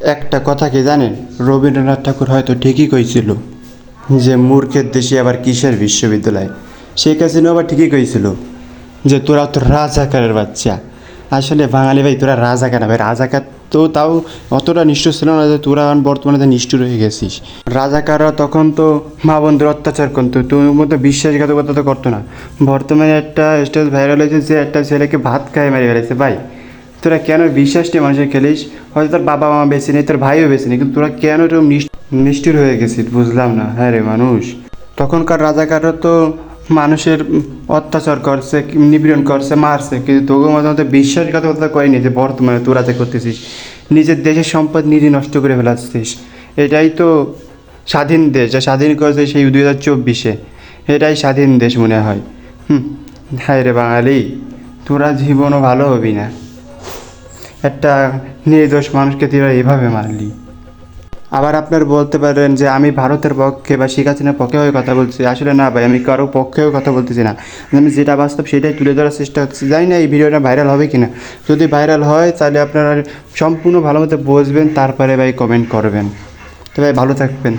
একটা কথা কি জানেন? রবীন্দ্রনাথ ঠাকুর হয়তো ঠিকই কইছিল যে মূর্খের দেশে আবার কিসের বিশ্ববিদ্যালয়? শেখ হাসিনা আবার ঠিকই কইছিল যে তোরা তো রাজাকারের বাচ্চা। আসলে বাঙালি ভাই, তোরা রাজাকার না ভাই, রাজাকার তো তাও অতটা নিষ্ঠুর ছিল না যে তোরা বর্তমানে নিষ্ঠুর হয়ে গেছিস। রাজাকাররা তখন তো মা বন্ধুর অত্যাচার করতো তোর মতো বিশ্বাসঘাতকতা তো করতো না। বর্তমানে একটা স্টেজ ভাইরাল হয়েছে যে একটা ছেলেকে ভাত খায় মেরে ফেলেছে, ভাই। তোরা কেন বিশ্বাসটি মানুষের খেলিস? হয়তো তোর বাবা মা বেশি নেই, তোর ভাইও বেশি নেই, কিন্তু তোরা কেন এরকম নিষ্ঠ- নিষ্ঠুর হয়ে গেছিস? বুঝলাম না। হ্যাঁ রে মানুষ। তখনকার রাজাকাররা তো মানুষের অত্যাচার করছে, নিপীড়ন করছে, মারছে, কিন্তু তোকে মতো মতো বিশ্বাসঘাতকতা করেনি যে বর্তমানে তোরা যে করতেছিস? নিজের দেশের সম্পদ নিজে নষ্ট করে ফেলাচ্ছিস। এটাই তো স্বাধীন দেশ, যা স্বাধীন করেছে সেই দুই হাজার চব্বিশে। এটাই স্বাধীন দেশ মনে হয়। হুম হ্যাঁ রে বাঙালি, তোরা জীবনও ভালো হবি না। একটা নির্দোষ মানুষকে তোরা এভাবে মারলি। আবার আপনার বলতে পারেন যে, আমি ভারতের পক্ষে বা শেখ হাসিনার পক্ষে হয়ে কথা বলছি আসলে না ভাই, আমি কারও পক্ষেও কথা বলতেছি না। আমি যেটা বাস্তব সেটাই তুলে ধরার চেষ্টা করছি জানি না এই ভিডিওটা ভাইরাল হবে কি না যদি ভাইরাল হয়, তাহলে আপনারা সম্পূর্ণ ভালো মতো বুঝবেন, তারপরে ভাই কমেন্ট করবেন। তো ভাই, ভালো থাকবেন।